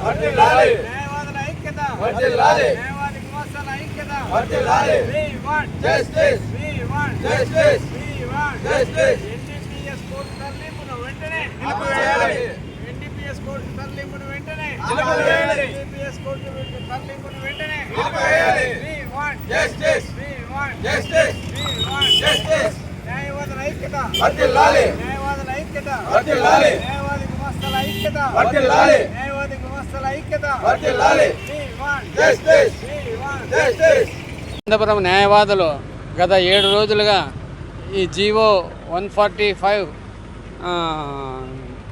న్యాయవాదుల ఐక్యత. న్యాయవాది గుమస్తాల ఐక్యత. We want Justice. We want Justice. We want Justice. NDPS court తరలింపును వెంటనే నిలిపివేయాలి. NDPS కోర్టు తరలింపును వెంటనే నిలిపివేయాలి. NDPS కోర్టు తరలింపును వెంటనే నిలిపివేయాలి. We want Justice. We want Justice. We want Justice. న్యాయవాదుల ఐక్యత వర్ధిల్లాలి. న్యాయవాదుల ఐక్యత వర్ధిల్లాలి. న్యాయవాది గుమస్తాల ఐక్యత వర్ధిల్లాలి. న్యాయవాది అనంతపురం న్యాయవాదులు గత ఏడు రోజులుగా ఈ GO one forty five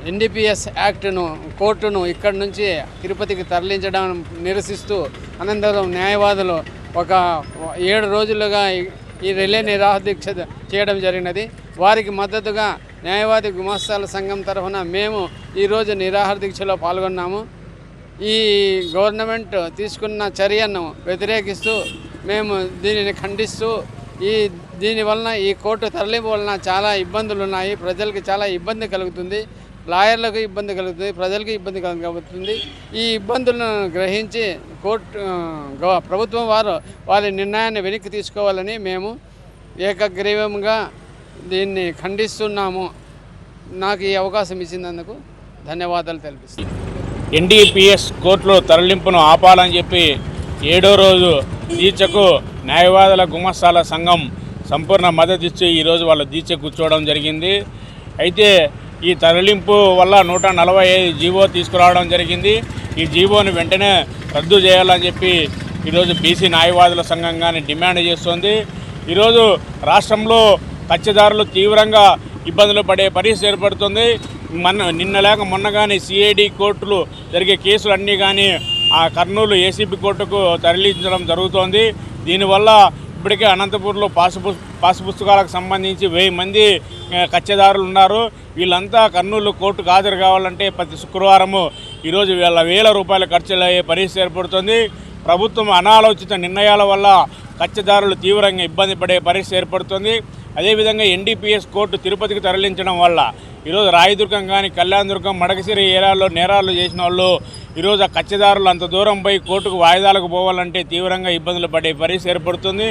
NDPS యాక్ట్ను కోర్టును ఇక్కడి నుంచి తిరుపతికి తరలించడం నిరసిస్తూ అనంతపురం న్యాయవాదులు ఒక ఏడు రోజులుగా ఈ- ఈ రిలే నిరాదీక్ష చేయడం జరిగినది. వారికి మద్దతుగా న్యాయవాది గుమాస్తాల సంఘం తరఫున మేము ఈరోజు నిరాహార దీక్షలో పాల్గొన్నాము. ఈ గవర్నమెంట్ తీసుకున్న చర్యను వ్యతిరేకిస్తూ మేము దీనిని ఖండిస్తూ ఈ దీనివలన ఈ కోర్టు తరలింపు వలన చాలా ఇబ్బందులు ఉన్నాయి. ప్రజలకు చాలా ఇబ్బంది కలుగుతుంది. లాయర్లకు ఇబ్బంది కలుగుతుంది. ప్రజలకు ఇబ్బంది కలుగుతుంది. ఈ ఇబ్బందులను గ్రహించి కోర్టు ప్రభుత్వం వారు వారి నిర్ణయాన్ని వెనక్కి తీసుకోవాలని మేము ఏకగ్రీవంగా దీన్ని ఖండిస్తున్నాము. నాకు ఈ అవకాశం ఇచ్చినందుకు ధన్యవాదాలు తెలిపిస్తున్నాను ఎన్డీపీఎస్ కోర్టులో తరలింపును ఆపాలని చెప్పి ఏడో రోజు దీక్షకు న్యాయవాదుల గుమస్తాల సంఘం సంపూర్ణ మద్దతు ఇచ్చి ఈరోజు వాళ్ళ దీక్ష కూర్చోవడం జరిగింది. అయితే ఈ తరలింపు వల్ల నూట నలభై ఐదు జీవో తీసుకురావడం జరిగింది. ఈ జీవోని వెంటనే రద్దు చేయాలని చెప్పి ఈరోజు బీసీ న్యాయవాదుల సంఘం కానీ డిమాండ్ చేస్తోంది. ఈరోజు రాష్ట్రంలో కచ్చదారులు తీవ్రంగా ఇబ్బందులు పడే పరిస్థితి ఏర్పడుతుంది. మన నిన్న లేక మొన్న కానీ సిఐడి కోర్టులు జరిగే కేసులు అన్నీ కానీ ఆ కర్నూలు ఏసీబీ కోర్టుకు తరలించడం జరుగుతోంది. దీనివల్ల ఇప్పటికే అనంతపూర్లో పాసు పుస్- పాసు పుస్తకాలకు సంబంధించి వెయ్యి మంది ఆ, కచ్చదారులు ఉన్నారు. వీళ్ళంతా కర్నూలు కోర్టుకు హాజరు కావాలంటే ప్రతి శుక్రవారము ఈరోజు వేల వేల రూపాయల ఖర్చులు అయ్యే పరిస్థితి ఏర్పడుతుంది. ప్రభుత్వం అనాలోచిత నిర్ణయాల వల్ల కచ్చదారులు తీవ్రంగా ఇబ్బంది పడే పరిస్థితి ఏర్పడుతుంది. అదేవిధంగా ఎన్డీపీఎస్ కోర్టు తిరుపతికి తరలించడం వల్ల ఈరోజు రాయదుర్గం కానీ కళ్యాణదుర్గం మడకసిరి ఏరాల్లో నేరాలు చేసిన వాళ్ళు ఈరోజు ఆ కచ్చదారులు అంత దూరం పోయి కోర్టుకు వాయిదాలకు పోవాలంటే తీవ్రంగా ఇబ్బందులు పడే పరిస్థితి ఏర్పడుతుంది.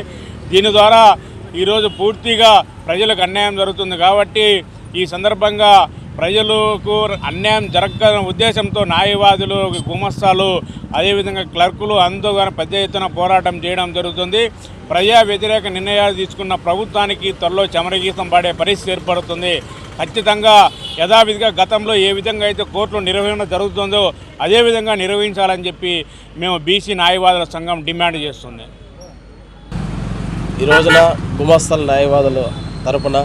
దీని ద్వారా ఈరోజు పూర్తిగా ప్రజలకు అన్యాయం జరుగుతుంది కాబట్టి ఈ సందర్భంగా ప్రజలకు అన్యాయం జరగని ఉద్దేశంతో న్యాయవాదులు గుమస్తాలు అదేవిధంగా క్లర్కులు అందరూ కానీ పెద్ద ఎత్తున పోరాటం చేయడం జరుగుతుంది. ప్రజా వ్యతిరేక నిర్ణయాలు తీసుకున్న ప్రభుత్వానికి త్వరలో చమరగీతం పాడే పరిస్థితి ఏర్పడుతుంది. ఖచ్చితంగా యథావిధిగా గతంలో ఏ విధంగా అయితే కోర్టులో నిర్వహణ జరుగుతుందో అదేవిధంగా నిర్వహించాలని చెప్పి మేము బీసీ న్యాయవాదుల సంఘం డిమాండ్ చేస్తుంది. ఈ రోజున గుమస్తల న్యాయవాదుల తరపున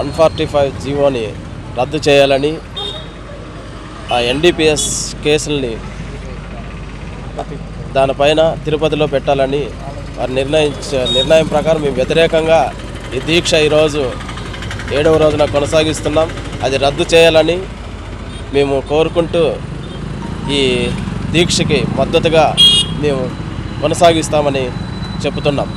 వన్ ఫార్టీ ఫైవ్ జీవోని రద్దు చేయాలని ఆ ఎన్డీపీఎస్ కేసుల్ని దానిపైన తిరుపతిలో పెట్టాలని వారు నిర్ణయించ నిర్ణయం ప్రకారం మేము వ్యతిరేకంగా ఈ దీక్ష ఈరోజు ఏడవ రోజున కొనసాగిస్తున్నాం. అది రద్దు చేయాలని మేము కోరుకుంటూ ఈ దీక్షకి మద్దతుగా మేము కొనసాగిస్తామని చెబుతున్నాం.